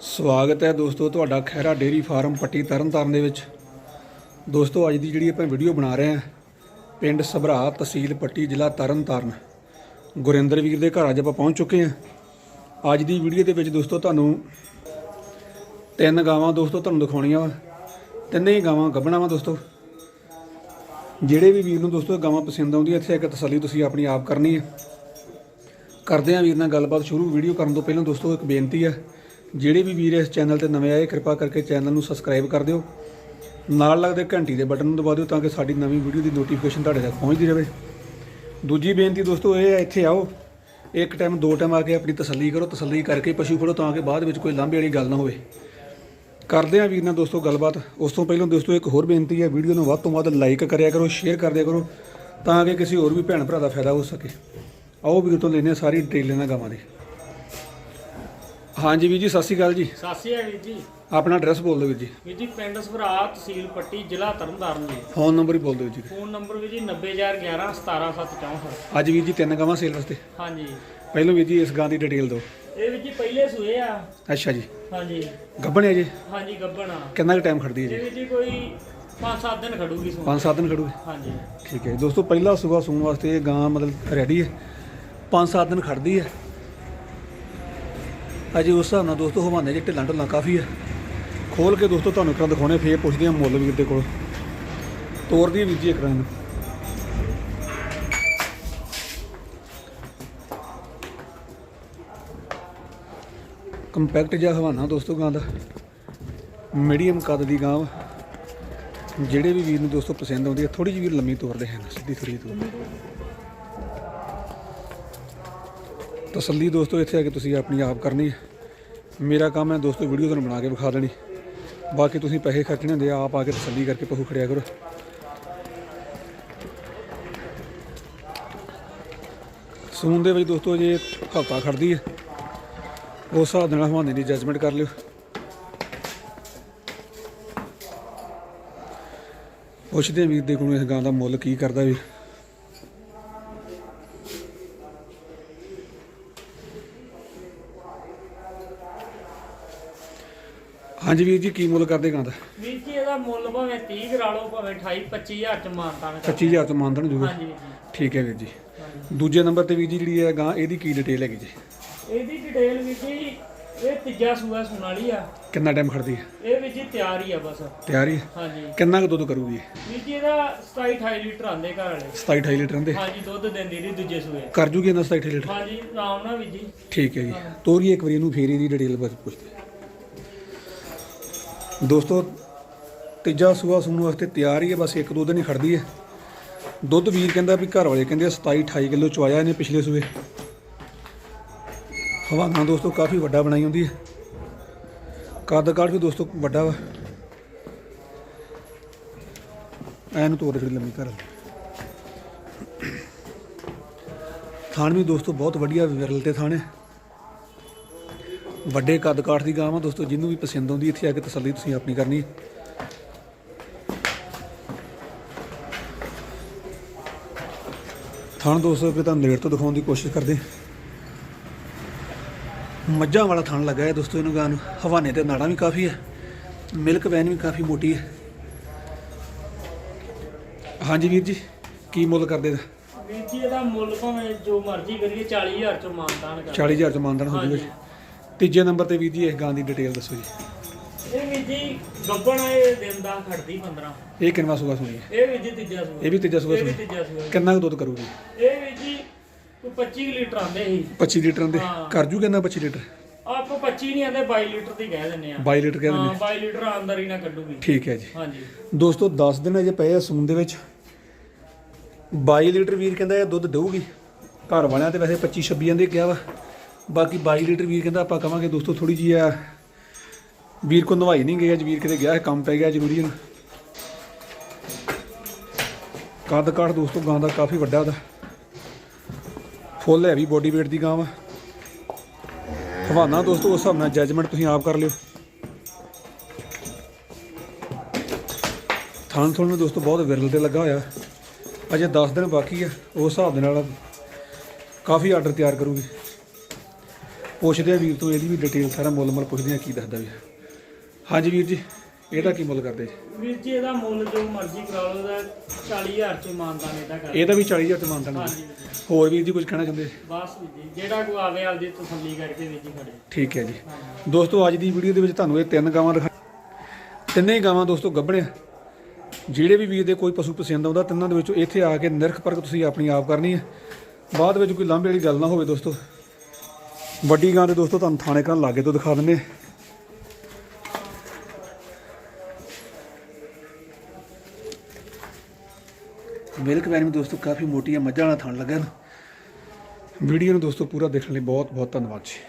ਸਵਾਗਤ ਹੈ ਦੋਸਤੋ ਤੁਹਾਡਾ ਖੈਰਾ ਡੇਰੀ ਫਾਰਮ ਪੱਟੀ ਤਰਨਤਾਰਨ ਦੇ ਵਿੱਚ। ਦੋਸਤੋ ਅੱਜ ਦੀ ਜਿਹੜੀ ਆਪਾਂ ਵੀਡੀਓ ਬਣਾ ਰਹੇ ਹਾਂ, ਪਿੰਡ ਸਭਰਾ ਤਹਿਸੀਲ ਪੱਟੀ ਜ਼ਿਲ੍ਹਾ ਤਰਨਤਾਰਨ। ਗੁਰਿੰਦਰ ਵੀਰ ਦੇ ਘਰ ਅੱਜ ਆਪਾਂ ਪਹੁੰਚ ਚੁੱਕੇ ਹਾਂ। ਅੱਜ ਦੀ ਵੀਡੀਓ ਦੇ ਵਿੱਚ ਦੋਸਤੋ ਤੁਹਾਨੂੰ ਤਿੰਨ ਗਾਵਾਂ ਦੋਸਤੋ ਤੁਹਾਨੂੰ ਦਿਖਾਉਣੀਆਂ ਵਾ। ਤਿੰਨੇ ਹੀ ਗਾਵਾਂ ਗੱਭਣਾ ਵਾ ਦੋਸਤੋ। ਜਿਹੜੇ ਵੀ ਵੀਰ ਨੂੰ ਦੋਸਤੋ ਗਾਵਾਂ ਪਸੰਦ ਆਉਂਦੀਆਂ, ਇੱਥੇ ਇੱਕ ਤਸੱਲੀ ਤੁਸੀਂ ਆਪਣੀ ਆਪ ਕਰਨੀ ਹੈ। ਕਰਦੇ ਹਾਂ ਵੀਰ ਨਾਲ ਗੱਲਬਾਤ ਸ਼ੁਰੂ। ਵੀਡੀਓ ਕਰਨ ਤੋਂ ਪਹਿਲਾਂ ਦੋਸਤੋ ਇੱਕ ਬੇਨਤੀ ਹੈ ਜਿਹੜੇ ਵੀ ਵੀਰ ਇਸ ਚੈਨਲ ਤੇ ਨਵੇਂ ਆਏ, ਕਿਰਪਾ ਕਰਕੇ ਚੈਨਲ ਨੂੰ ਸਬਸਕ੍ਰਾਈਬ ਕਰ ਦਿਓ। ਨਾਲ ਲੱਗਦੇ ਘੰਟੀ ਦੇ ਬਟਨ ਨੂੰ ਦਬਾ ਦਿਓ ਤਾਂ ਕਿ ਸਾਡੀ ਨਵੀਂ ਵੀਡੀਓ ਦੀ ਨੋਟੀਫਿਕੇਸ਼ਨ ਤੁਹਾਡੇ ਤੱਕ ਪਹੁੰਚਦੀ ਰਹੇ। ਦੂਜੀ ਬੇਨਤੀ ਦੋਸਤੋ, ਇਹ ਹੈ ਇੱਥੇ ਆਓ। ਇੱਕ ਟਾਈਮ ਦੋ ਟਾਈਮ ਆ ਕੇ ਆਪਣੀ ਤਸੱਲੀ ਕਰੋ। ਤਸੱਲੀ ਕਰਕੇ ਪਸ਼ੂ ਫੜੋ ਤਾਂ ਕਿ ਬਾਅਦ ਵਿੱਚ ਕੋਈ ਲਾਂਭੇ ਵਾਲੀ ਗੱਲ ਨਾ ਹੋਵੇ। ਕਰਦੇ ਹਾਂ ਵੀਰ ਨਾਲ ਦੋਸਤੋ ਗੱਲਬਾਤ। ਉਸ ਤੋਂ ਪਹਿਲਾਂ ਦੋਸਤੋ, ਇੱਕ ਹੋਰ ਬੇਨਤੀ ਹੈ। ਵੀਡੀਓ ਨੂੰ ਵੱਧ ਤੋਂ ਵੱਧ ਲਾਈਕ ਕਰਿਆ ਕਰੋ ਸ਼ੇਅਰ ਕਰਦਿਆ ਕਰੋ ਤਾਂ ਕਿ ਕਿਸੇ ਹੋਰ ਵੀ ਭੈਣ ਭਰਾ ਦਾ ਫਾਇਦਾ ਹੋ ਸਕੇ। ਆਓ ਵੀਰ ਤੋਂ ਲੈਨੇ ਸਾਰੀ ਡਿਟੇਲ ਇਹਨਾਂ ਗਾਵਾਂ ਦੀ। ਹਾਂਜੀ ਵੀਰ ਜੀ ਸਤਿ ਸ਼੍ਰੀ ਅਕਾਲ ਜੀ। ਸਤਿ ਸ਼੍ਰੀ ਅਕਾਲ ਵੀਰ ਜੀ। ਆਪਣਾ ਐਡਰੈਸ ਬੋਲ ਦਿਓ ਵੀਰ ਜੀ। ਵੀਰ ਜੀ ਪਿੰਡ ਸਭਰਾ ਤਹਿਸੀਲ ਪੱਟੀ ਜ਼ਿਲ੍ਹਾ ਤਰਨਤਾਰਨ ਜੀ। ਫੋਨ ਨੰਬਰ ਹੀ ਬੋਲ ਦਿਓ ਜੀ। ਫੋਨ ਨੰਬਰ ਵੀਰ ਜੀ 90011 17764 ਅੱਜ ਵੀਰ ਜੀ ਤਿੰਨ ਗਾਵਾਂ ਸੇਲ ਵਾਸਤੇ। ਹਾਂਜੀ। ਪਹਿਲਾਂ ਵੀਰ ਜੀ ਇਸ ਗਾਂ ਦੀ ਡਿਟੇਲ ਦਿਓ। ਇਹ ਵੀਰ ਜੀ ਪਹਿਲੇ ਸੂਏ ਆ। ਅੱਛਾ ਜੀ। ਹਾਂਜੀ। ਗੱਭਣ ਹੈ ਜੀ? ਹਾਂਜੀ ਗੱਬਣਾ ਕਿੰਨਾ ਕੁ ਟਾਈਮ ਖੜਦੀ ਹੈ ਇਹ ਜੀ ਵੀਰ ਜੀ ਕੋਈ 5-7 ਦਿਨ ਖੜੂਗੀ ਸੂ ਪੰਜ ਸੱਤ ਦਿਨ ਖੜੂਗੀ? ਹਾਂਜੀ। ਠੀਕ ਹੈ। ਦੋਸਤੋ ਪਹਿਲਾ ਸੂਆ ਸੂਣ ਵਾਸਤੇ ਇਹ ਗਾਂ ਮਤਲਬ ਰੈਡੀ ਹੈ। ਪੰਜ ਸੱਤ ਦਿਨ ਖੜਦੀ ਹੈ। ਅਜੇ ਉਸ ਹਿਸਾਬ ਨਾਲ ਦੋਸਤੋ ਹਵਾਨੇ 'ਚ ਢਿੱਲਾਂ ਢਿੱਲਾਂ ਕਾਫੀ ਆ। ਖੋਲ ਕੇ ਦੋਸਤੋ ਤੁਹਾਨੂੰ ਇੱਕ ਵਾਰ ਦਿਖਾਉਣੇ, ਫੇਰ ਪੁੱਛਦੇ ਹਾਂ ਮੁੱਲ ਵੀਰ ਦੇ ਕੋਲ। ਤੋਰਦੀ ਹੈ ਵੀਰ ਜੀ ਇੱਕ ਵਾਰ ਕੰਪੈਕਟ ਜਿਹਾ ਹਵਾਨਾ ਦੋਸਤੋ ਗਾਂ ਦਾ। ਮੀਡੀਅਮ ਕੱਦ ਦੀ ਗਾਂ ਵਾ। ਜਿਹੜੇ ਵੀ ਵੀਰ ਨੂੰ ਦੋਸਤੋ ਪਸੰਦ ਆਉਂਦੀ ਹੈ ਥੋੜੀ ਜਿਹੀ ਵੀਰ ਲੰਮੀ ਤੋਰਦੇ ਹਨ, ਸਿੱਧੀ ਥੋੜੀ ਤੋਰਦੇ ਤਸੱਲੀ ਦੋਸਤੋ, ਇੱਥੇ ਆ ਕੇ ਤੁਸੀਂ ਆਪਣੀ ਆਪ ਕਰਨੀ ਹੈ। ਮੇਰਾ ਕੰਮ ਹੈ ਦੋਸਤੋ, ਵੀਡੀਓ ਤੁਹਾਨੂੰ ਬਣਾ ਕੇ ਵਿਖਾ ਦੇਣੀ। ਬਾਕੀ ਤੁਸੀਂ ਪੈਸੇ ਖਰਚਣੇ ਹੁੰਦੇ ਆ, ਆਪ ਆ ਕੇ ਤਸੱਲੀ ਕਰਕੇ ਪਹੂ ਖੜਿਆ ਕਰੋ। ਸੂਨ ਦੇ ਵਿੱਚ ਦੋਸਤੋ, ਜੇ ਹਫਤਾ ਖੜਦੀ ਹੈ, ਉਸ ਹਿਸਾਬ ਦੇ ਨਾਲ ਹਵਾਨੇ ਦੀ ਜਜਮੈਂਟ ਕਰ ਲਿਓ। ਪੁੱਛਦੇ ਹਾਂ ਵੀਰ ਦੇ ਕੋਲੋਂ ਇਸ ਗਾਂ ਦਾ ਮੁੱਲ ਕੀ ਕਰਦਾ ਵੀ। ਹਾਂਜੀ ਵੀਰ ਜੀ ਕੀ ਮੁੱਲ ਕਰਦੇ ਗਾਂ ਦਾ? ਵੀਰ ਜੀ ਇਹਦਾ ਮੁੱਲ ਭਾਵੇਂ 30 ਕਰਾ ਲਓ ਭਾਵੇਂ 28 25000 ਚ ਮਾਨਤਾਨ ਕਰ 25000 ਤੋਂ ਮਾਨਦਨ ਜੂਗਾ? ਹਾਂਜੀ ਵੀਰ ਜੀ। ਠੀਕ ਹੈ ਵੀਰ ਜੀ। ਦੂਜੇ ਨੰਬਰ ਤੇ ਵੀਰ ਜੀ ਜਿਹੜੀ ਹੈ ਗਾਂ ਇਹਦੀ ਕੀ ਡਿਟੇਲ ਹੈਗੀ ਜੀ? ਇਹਦੀ ਡਿਟੇਲ ਵੀਰ ਜੀ ਇਹ ਤੀਜਾ ਸੂਆ ਸੁਣ ਵਾਲੀ ਆ। ਕਿੰਨਾ ਟਾਈਮ ਖੜਦੀ ਹੈ? ਇਹ ਵੀਰ ਜੀ ਤਿਆਰ ਹੀ ਆ ਬਸ। ਤਿਆਰ ਹੀ? ਹਾਂਜੀ। ਕਿੰਨਾ ਕੁ ਦੁੱਧ ਕਰੂਗੀ? ਵੀਰ ਜੀ ਇਹਦਾ 27 28 ਲੀਟਰ ਆਂਦੇ ਘਰ ਵਾਲੇ। 27 28 ਲੀਟਰ ਦੇ ਹਾਂਜੀ ਦੁੱਧ ਦਿੰਦੀ ਰਹੀ ਦੂਜੇ ਸੂਏ। ਕਰ ਜੂਗੀ ਇਹਨਾਂ 27 28 ਲੀਟਰ? ਹਾਂਜੀ ਆਰਾਮ ਨਾਲ ਵੀਰ ਜੀ। ਠੀਕ ਹੈ ਜੀ। ਤੋਰੀਏ ਇੱਕ ਵਾਰੀ ਇਹਨੂੰ ਫੇਰ ਇਹਦੀ ਡਿਟੇਲ ਬਸ ਪੁੱਛਦੇ ਦੋਸਤੋ, ਤੀਜਾ ਸੂਆ ਸੂਣ ਵਾਸਤੇ ਤਿਆਰ ਹੀ ਹੈ, ਬਸ ਇੱਕ ਦੋ ਦਿਨ ਹੀ ਖੜਦੀ ਹੈ। ਦੁੱਧ ਵੀਰ ਕਹਿੰਦਾ ਵੀ ਘਰ ਵਾਲੇ ਕਹਿੰਦੇ 27 28 ਕਿਲੋ ਚਵਾਇਆ ਇਹਨੇ ਪਿਛਲੇ ਸੂਏ। ਹਵਾਨਾ ਦੋਸਤੋ ਕਾਫੀ ਵੱਡਾ ਬਣਾਈ ਹੁੰਦੀ ਹੈ। ਕੱਦ ਕਾਠ ਵੀ ਦੋਸਤੋ ਵੱਡਾ ਵਾ। ਐਨ ਤੋਰ ਜਿਹੜੀ ਲੰਮੀ ਕਰ ਥਾਣ ਵੀ ਦੋਸਤੋ ਬਹੁਤ ਵਧੀਆ ਵਿਰਲ ਤੇ ਥਾਣ ਹੈ। ਵੱਡੇ ਕੱਦ ਕਾਠ ਦੀ ਗਾਂ ਵਾ ਦੋਸਤੋ ਜਿਹਨੂੰ ਵੀ ਪਸੰਦ ਆਉਂਦੀ ਇੱਥੇ ਆ ਕੇ ਤਸੱਲੀ ਤੁਸੀਂ ਆਪਣੀ ਕਰਨੀ। ਥਣ ਦੋਸਤੋ ਕਿ ਤੁਹਾਨੂੰ ਨੇੜ ਤੋਂ ਦਿਖਾਉਣ ਦੀ ਕੋਸ਼ਿਸ਼ ਕਰਦੇ। ਮੱਝਾਂ ਵਾਲਾ ਥਣ ਲੱਗਾ ਹੈ ਦੋਸਤੋ ਇਹਨੂੰ ਗਾਂ ਨੂੰ। ਹਵਾਨੇ ਤੇ ਨਾੜਾਂ ਵੀ ਕਾਫੀ ਹੈ ਮਿਲਕ ਵੈਨ ਵੀ ਕਾਫੀ ਮੋਟੀ ਹੈ। ਹਾਂਜੀ ਵੀਰ ਜੀ ਕੀ ਮੁੱਲ ਕਰਦੇ ਦਾ ਵੀਰ ਜੀ ਇਹਦਾ ਮੁੱਲ ਭਾਵੇਂ ਜੋ ਮਰਜ਼ੀ ਕਰੀਏ 40000 ਚੋਂ ਮਾਨਤਾਨ ਕਰ। 40000 ਚ ਮਾਨਦਨ ਹੋ ਜੂਗਾ ਤੀਜੇ ਨੰਬਰ ਤੇ ਵੀਰ ਜੀ ਇਸ ਗਾਂ ਦੀ ਡਿਟੇਲ ਦੱਸੋ ਜੀ। ਇਹ ਵੀਰ ਜੀ ਗੱਬਣ ਇਹ ਦਿਨ ਦਾ ਖੜਦੀ 15 ਇਹ ਕਿੰਨਵਾ ਸੂਆ ਸੁਣੀ ਇਹ ਵੀਰ ਜੀ ਤੀਜਾ ਸੂਆ। ਇਹ ਵੀ ਤੀਜਾ ਸੂਆ ਇਹ ਵੀ ਸੁਣੀ ਤੀਜਾ ਸੂਆ ਕਿੰਨਾ ਕੁ ਦੁੱਧ ਕਰੂਗੀ? ਇਹ ਵੀਰ ਜੀ ਕੋਈ 25 ਲੀਟਰ ਆਂਦੇ ਸੀ। 25 ਲੀਟਰ ਦੇ ਹਾਂ। ਕਰ ਜੂ ਕਿੰਨਾ 25 ਲੀਟਰ? ਆਪਾਂ 25 ਨਹੀਂ ਆਂਦੇ 22 ਲੀਟਰ ਦੀ ਕਹਿ ਦਿੰਨੇ ਆ 22 ਲੀਟਰ ਕਹਿੰਦੇ ਹਾਂ ਨੇ 22 ਲੀਟਰ ਆਂਦਰ ਹੀ ਨਾ ਕੱਢੂਗੀ। ਠੀਕ ਹੈ ਜੀ। ਹਾਂਜੀ। ਦੋਸਤੋ 10 ਦਿਨ ਅਜੇ ਪਏ ਆ ਸੂਨ ਦੇ ਵਿੱਚ। 22 ਲੀਟਰ ਵੀਰ ਕਹਿੰਦਾ ਇਹ ਦੁੱਧ ਦੇਊਗੀ। ਘਰ ਵਾਲਿਆਂ ਤੇ ਵੈਸੇ 25 26 ਦੇ ਕਿਹਾ ਵਾ। ਬਾਕੀ 22 ਲੀਟਰ ਵੀਰ ਕਹਿੰਦਾ ਆਪਾਂ ਕਵਾਂਗੇ ਦੋਸਤੋ ਥੋੜੀ ਜੀ ਆ, ਵੀਰ ਕੋ ਨਵਾਈ ਨਹੀਂ ਗਏ ਅੱਜ ਵੀਰ ਕਿਤੇ ਗਿਆ ਹੈ ਕੰਮ ਪੈ ਗਿਆ ਜ਼ਰੂਰੀ ਹਨ ਕੱਦ ਕਾਠ ਦੋਸਤੋ, ਗਾਂ ਦਾ ਕਾਫੀ ਵੱਡਾ ਦਾ ਫੁੱਲ ਹੈਵੀ ਬੋਡੀ weight ਦੀ ਗਾਂ ਵਾ। ਹਵਾਨਾ ਦੋਸਤੋ, ਉਸ ਹਿਸਾਬ ਨਾਲ ਜੱਜਮੈਂਟ ਤੁਸੀਂ ਆਪ ਕਰ ਲਿਓ। ਥਾਣ ਥੋਣ ਨੂੰ ਦੋਸਤੋ ਬਹੁਤ ਵਿਰਲ ਤੇ ਲੱਗਾ ਹੋਇਆ। ਅਜੇ 10 ਦਿਨ ਬਾਕੀ ਆ, ਉਸ ਹਿਸਾਬ ਦੇ ਨਾਲ ਕਾਫੀ ਆਰਡਰ ਤਿਆਰ ਕਰੂਗੀ। ਪੁੱਛਦੇ ਆ ਵੀਰ ਤੋਂ ਇਹਦੀ ਵੀ ਡਿਟੇਲ ਸਾਰਾ ਮੁੱਲ ਮੁੱਲ ਪੁੱਛਦੇ ਆ ਕੀ ਦੱਸਦਾ ਵੀ। ਹਾਂਜੀ ਵੀਰ ਜੀ ਇਹਦਾ ਕੀ ਮੁੱਲ ਕਰਦੇ? ਜੀ ਵੀਰ ਜੀ ਇਹਦਾ ਮੁੱਲ ਜੋ ਮਰਜ਼ੀ ਕਰਾ ਲਓ ਇਹਦਾ 40000 ਚ ਮਾਨਤਾਨ ਇਹਦਾ ਕਰ ਇਹਦਾ ਵੀ 40000 ਤੇ ਮੰਨਦਾ ਹਾਂਜੀ ਵੀਰ ਜੀ। ਹੋਰ ਵੀਰ ਜੀ ਕੁਝ ਕਹਿਣਾ ਚਾਹੁੰਦੇ? ਬਸ ਵੀਰ ਜੀ ਜਿਹੜਾ ਕੋ ਆਵੇ ਆਪਦੀ ਤਸੱਲੀ ਕਰਕੇ ਵੀਰ ਜੀ ਖੜੇ। ਠੀਕ ਹੈ ਜੀ। ਦੋਸਤੋ ਅੱਜ ਦੀ ਵੀਡੀਓ ਦੇ ਵਿੱਚ ਤੁਹਾਨੂੰ ਇਹ ਤਿੰਨ ਗਾਵਾਂ ਦਿਖਾ ਤਿੰਨੇ ਹੀ ਗਾਵਾਂ ਦੋਸਤੋ ਗੱਭਣੇ ਆ ਜਿਹੜੇ ਵੀ ਵੀਰ ਦੇ ਕੋਈ ਪਸ਼ੂ ਪਸੰਦ ਆਉਂਦਾ ਤਿੰਨਾਂ ਦੇ ਵਿੱਚੋਂ ਇੱਥੇ ਆ ਕੇ ਨਿਰਖ ਪਰਖ ਤੁਸੀਂ ਆਪਣੀ ਆਪ ਕਰਨੀ ਹੈ। ਬਾਅਦ ਵਿੱਚ ਕੋਈ ਲਾਂਭੇ ਵਾਲੀ ਗੱਲ ਨਾ ਹੋਵੇ ਦੋਸਤੋ। ਵੱਡੀ ਗਾਂ ਦੇ ਦੋਸਤੋ, ਤੁਹਾਨੂੰ ਥਾਣੇ ਕਰਨ ਲਾਗੇ ਤੋਂ ਦਿਖਾ ਦਿੰਦੇ ਹਾਂ। ਮਿਲਕ ਵੈਨ ਵੀ ਦੋਸਤੋ, ਕਾਫੀ ਮੋਟੀ ਹੈ ਮੱਝਾਂ ਵਾਲਾ ਥਾਣ ਲੱਗਾ ਨਾ ਵੀਡੀਓ ਨੂੰ ਦੋਸਤੋ, ਪੂਰਾ ਦੇਖਣ ਲਈ ਬਹੁਤ ਬਹੁਤ ਧੰਨਵਾਦ ਜੀ